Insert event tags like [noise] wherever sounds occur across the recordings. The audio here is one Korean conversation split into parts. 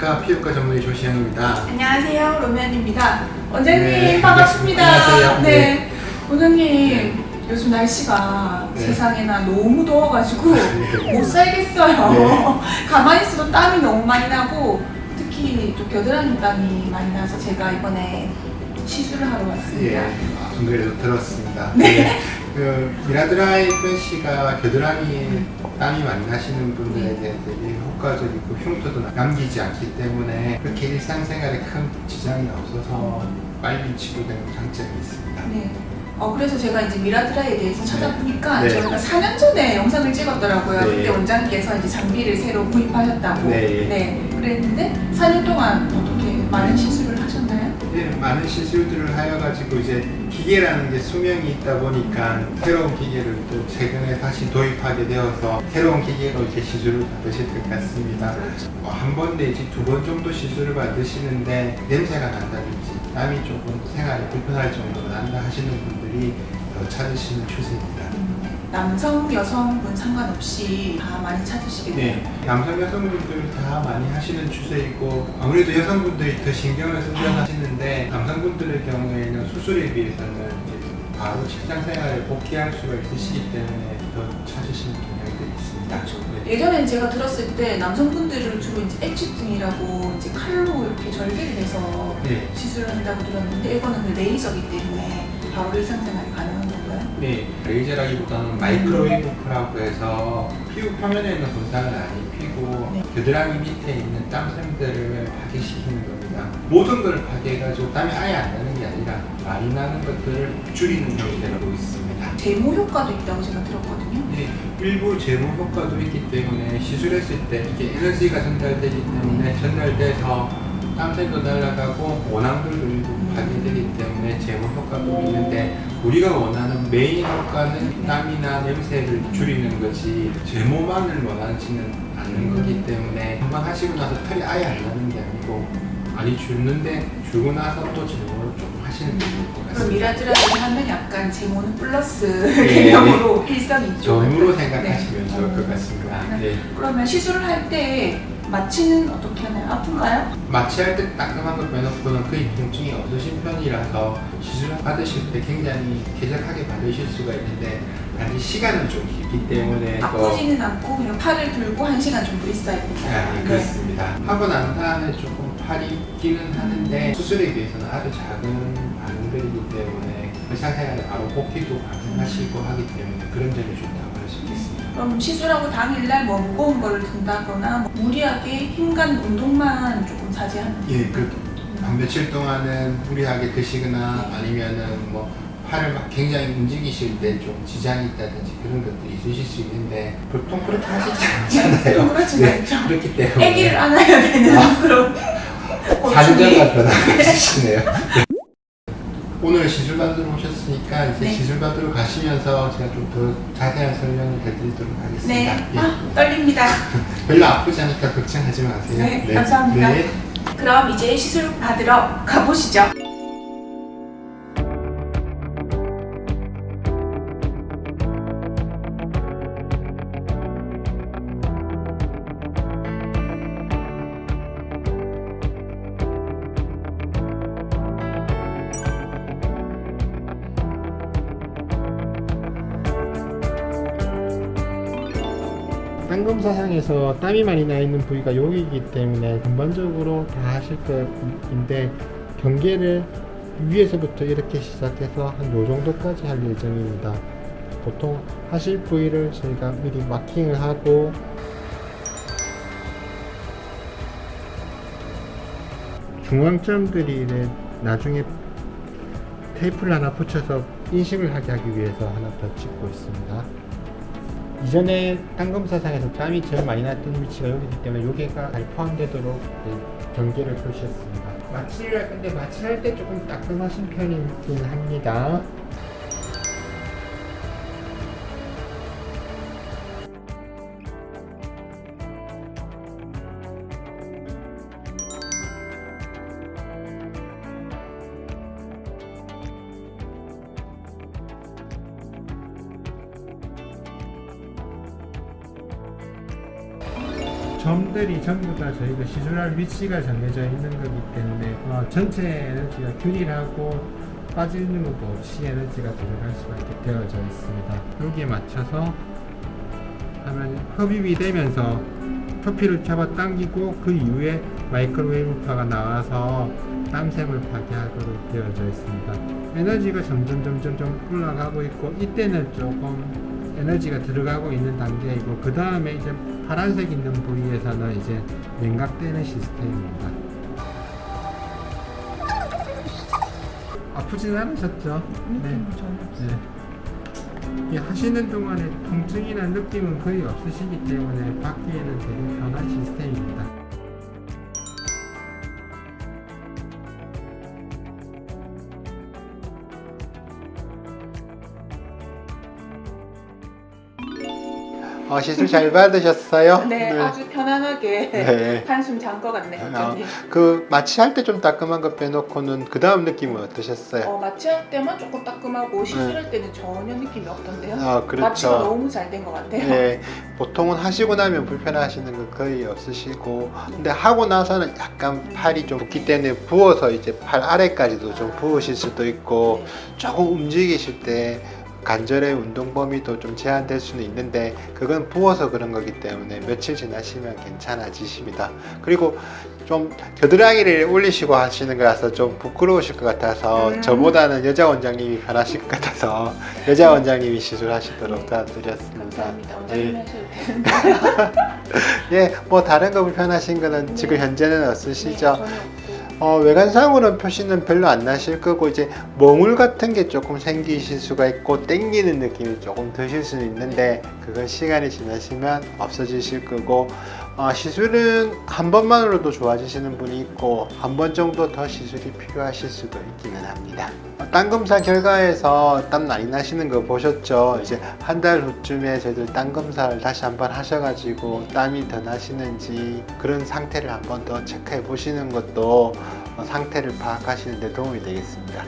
안녕하십니까 피부과 전문의 조시영입니다. 안녕하세요, 로미안입니다. 원장님 네, 반갑습니다. 안녕하세요. 네, 네. 원장님 요즘 날씨가 네. 세상에나 너무 더워가지고 네. 못 살겠어요. 네. [laughs] 가만히 있어도 땀이 너무 많이 나고 특히 또 겨드랑이 땀이 많이 나서 제가 이번에 시술을 하러 왔습니다. 예, 안 그래도 들었습니다. 네. 그 미라드라이 프레쉬가 겨드랑이 땀이 많이 나시는 분들에게 네. 되게 효과적이고 흉터도 남기지 않기 때문에 그렇게 일상생활에 큰 지장이 없어서 빨리 치료되는 장점이 있습니다. 네. 어, 그래서 제가 이제 미라드라에 대해서 찾아보니까 네. 저희가 4년 전에 영상을 찍었더라고요. 네. 그때 원장님께서 이제 장비를 새로 구입하셨다고. 네. 그랬는데 4년 동안 어떻게 많은 시술을 많은 시술들을 하여가지고 이제 기계라는 게 수명이 있다 보니까 새로운 기계를 또 최근에 다시 도입하게 되어서 새로운 기계로 이렇게 시술을 받으실 것 같습니다. 뭐 한번 내지 두 번 정도 시술을 받으시는데 냄새가 난다든지 땀이 조금 생활에 불편할 정도로 난다 하시는 분들이 더 찾으시는 추세입니다. 남성, 여성분 상관없이 다 많이 찾으시게 돼요. 네, 남성 여성분들 다 많이 하시는 추세이고 아무래도 여성분들이 더 신경을 쓰셔서 하시는데 남성분들의 경우에는 수술에 비해서는 이제 바로 직장 생활에 복귀할 수가 있으시기 때문에 더 찾으시는 경향들이 있습니다. 네. 예전엔 제가 들었을 때 남성분들은 주로 이제 액취증이라고 이제 칼로 이렇게 절개를 해서 네. 시술을 한다고 들었는데 이거는 그 레이저기 때문에 바로 일상생활이 가능한 건가요? 네, 레이저라기보다는 마이크로웨이브크라고 해서 피부 표면에 있는 손상을 안 입히고 네. 겨드랑이 밑에 있는 땀샘들을 파괴시키는 겁니다. 모든 걸 파괴해가지고 땀이 아예 안 나는 게 아니라 많이 나는 것들을 줄이는 형태로 있습니다. 제모 효과도 있다고 제가 들었거든요. 네, 일부 제모 효과도 있기 때문에 시술했을 때 이게 에너지가 전달되기 때문에 전달돼서 땀샘도 날아가고 원앙들도 일부 파괴되기 때문에 제모 효과도 있는데 우리가 원하는 메인 효과는 땀이나 냄새를 줄이는 것이 제모만을 원하지는 않는 거기 때문에 한번 하시고 나서 털이 아예 안 나는 게 아니고 많이 줄는데 줄고 나서 또 제모를 조금 하시는 게 좋을 것 그럼 같습니다. 미라드라를 하면 약간 제모는 플러스 네. 개념으로 일석이조. 전으로 네. 생각하시면 좋을 것 같습니다. 네. 그러면 시술을 할 때 마취는 어떻게 하나요? 아픈가요? 마취할 때 따끔한 거 빼놓고는 거의 통증이 없으신 편이라서 시술 받으실 때 굉장히 쾌적하게 받으실 수가 있는데 단지 시간은 좀 길기 때문에 또 아프지는 않고 그냥 팔을 들고 한 시간 정도 있어야 된다. 아, 네, 그렇습니다. 하고 난 다음에 조금 팔이 있기는 하는데 수술에 비해서는 아주 작은 반응들이기 때문에 의사생활에 바로 복귀도 가능하시고 하기 때문에 그런 점이 좋다고 할 수 있겠습니다. 그럼 시술하고 당일날 뭐 무거운 거를 든다거나 뭐 무리하게 힘간 운동만 조금 자제하는 예, 그한 며칠 동안은 무리하게 드시거나 아니면은 뭐 팔을 막 굉장히 움직이실 때 좀 지장이 있다든지 그런 것들이 있으실 수 있는데 보통 그렇게 하시지 않잖아요. 좀 그렇진 네, 않죠. 그렇기 때문에 아기를 안아야 되는 그런 고충이 사진자가 변화하시네요. 오늘 시술 받으러 오셨으니까 이제 네. 시술 받으러 가시면서 제가 좀 더 자세한 설명을 해드리도록 하겠습니다. 네, 예. 아, 떨립니다. [laughs] 별로 아프지 않으니까 걱정하지 마세요. 네, 감사합니다. 네. 그럼 이제 시술 받으러 가보시죠. 쌍검사상에서 땀이 많이 나 있는 부위가 여기이기 때문에 전반적으로 다 하실 것인데 경계를 위에서부터 이렇게 시작해서 한 요 정도까지 할 예정입니다. 보통 하실 부위를 저희가 미리 마킹을 하고 중앙점들이 나중에 테이프를 하나 붙여서 인식을 하게 하기 위해서 하나 더 찍고 있습니다. 이전에 땅검사상에서 땀이 제일 많이 났던 위치가 여기이기 때문에 여기가 잘 포함되도록 네, 경계를 표시했습니다. 마취를 할 건데 마취를 할때 조금 따끔하신 편이긴 합니다. 점들이 전부 다 저희가 시술할 위치가 정해져 있는 거기 때문에 어, 전체 에너지가 균일하고 빠지는 것도 없이 에너지가 들어갈 수밖에 되어져 있습니다. 여기에 맞춰서 하면 흡입이 되면서 표피를 잡아 당기고 그 이후에 마이크로웨이브파가 나와서 땀샘을 파괴하도록 되어져 있습니다. 에너지가 점점 점점 좀 올라가고 있고 이때는 조금 에너지가 들어가고 있는 단계이고 그 다음에 이제 파란색 있는 부위에서는 이제 냉각되는 시스템입니다. 아프진 않으셨죠? 없어요. 네. 이 하시는 동안에 통증이나 느낌은 거의 없으시기 때문에 받기에는 되게 편한 시스템입니다. 어, 시술 잘 받으셨어요? 네, 아주 편안하게 네. [laughs] 한숨 잔 것 같네요. 어, 원장님. 그 마취할 때 좀 따끔한 거 빼놓고는 그 다음 느낌은 어떠셨어요? 어, 마취할 때만 조금 따끔하고 시술할 때는 전혀 느낌이 없던데요. 아 마취가 그렇죠. 너무 잘 된 것 같아요. 네, 보통은 하시고 나면 불편하시는 거 거의 없으시고, 근데 하고 나서는 약간 팔이 좀 붓기 때문에 부어서 이제 팔 아래까지도 좀 부으실 수도 있고, 네. 조금 움직이실 때 관절의 운동 범위도 좀 제한될 수는 있는데, 그건 부어서 그런 거기 때문에 며칠 지나시면 괜찮아지십니다. 그리고 좀 겨드랑이를 올리시고 하시는 거라서 좀 부끄러우실 것 같아서 음. 저보다는 여자 원장님이 편하실 것 같아서 [laughs] 여자 원장님이 시술하시도록 네. 도와드렸습니다. 감사합니다. 예. 원장님 하셔도 되는데. 예, 뭐 다른 거 불편하신 거는 네. 지금 현재는 네, 없으시죠? 전혀 없고. 어, 외관상으로는 표시는 별로 안 나실 거고 이제 멍울 같은 게 조금 생기실 수가 있고 땡기는 느낌이 조금 드실 수는 있는데 그건 시간이 지나시면 없어지실 거고 어, 시술은 한 번만으로도 좋아지시는 분이 있고 한 번 정도 더 시술이 필요하실 수도 있기는 합니다. 어, 땀 검사 결과에서 땀 많이 나시는 거 보셨죠? 이제 한 달 후쯤에 저희들 땀 검사를 다시 한번 하셔가지고 땀이 더 나시는지 그런 상태를 한번 더 체크해 보시는 것도 어, 상태를 파악하시는 데 도움이 되겠습니다.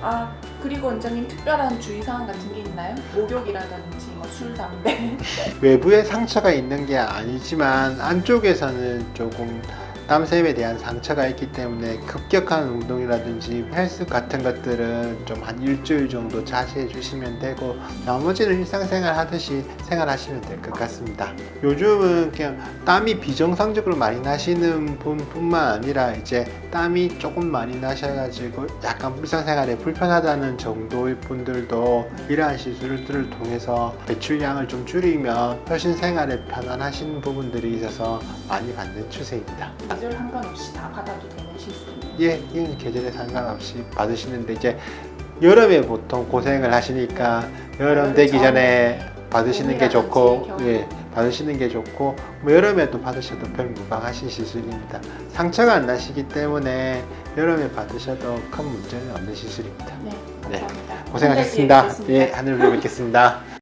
아 그리고 원장님 특별한 주의사항 같은 게 있나요? 목욕이라든지 뭐 술, 담배. 외부에 상처가 있는 게 아니지만 안쪽에서는 조금 땀샘에 대한 상처가 있기 때문에 급격한 운동이라든지 헬스 같은 것들은 좀 한 일주일 정도 자제해 주시면 되고 나머지는 일상생활 하듯이 생활하시면 될 것 같습니다. 요즘은 그냥 땀이 비정상적으로 많이 나시는 분뿐만 아니라 이제 땀이 조금 많이 나셔가지고 약간 일상생활에 불편하다는 정도의 분들도 이러한 시술들을 통해서 배출량을 좀 줄이면 훨씬 생활에 편안하신 부분들이 있어서 많이 받는 추세입니다. 계절 상관없이 다 받아도 되는 시스템이에요. 예, 이건 계절에 상관없이 받으시는데 이제 여름에 보통 고생을 하시니까 여름 되기 전에 받으시는 게 좋고 예, 받으시는 게 좋고 뭐 여름에도 받으셔도 별 무방하신 시술입니다. 상처가 안 나시기 때문에 여름에 받으셔도 큰 문제는 없는 시술입니다. 네, 네. 감사합니다. 고생하셨습니다. 한 달뒤에 예, 하늘 뵙겠습니다.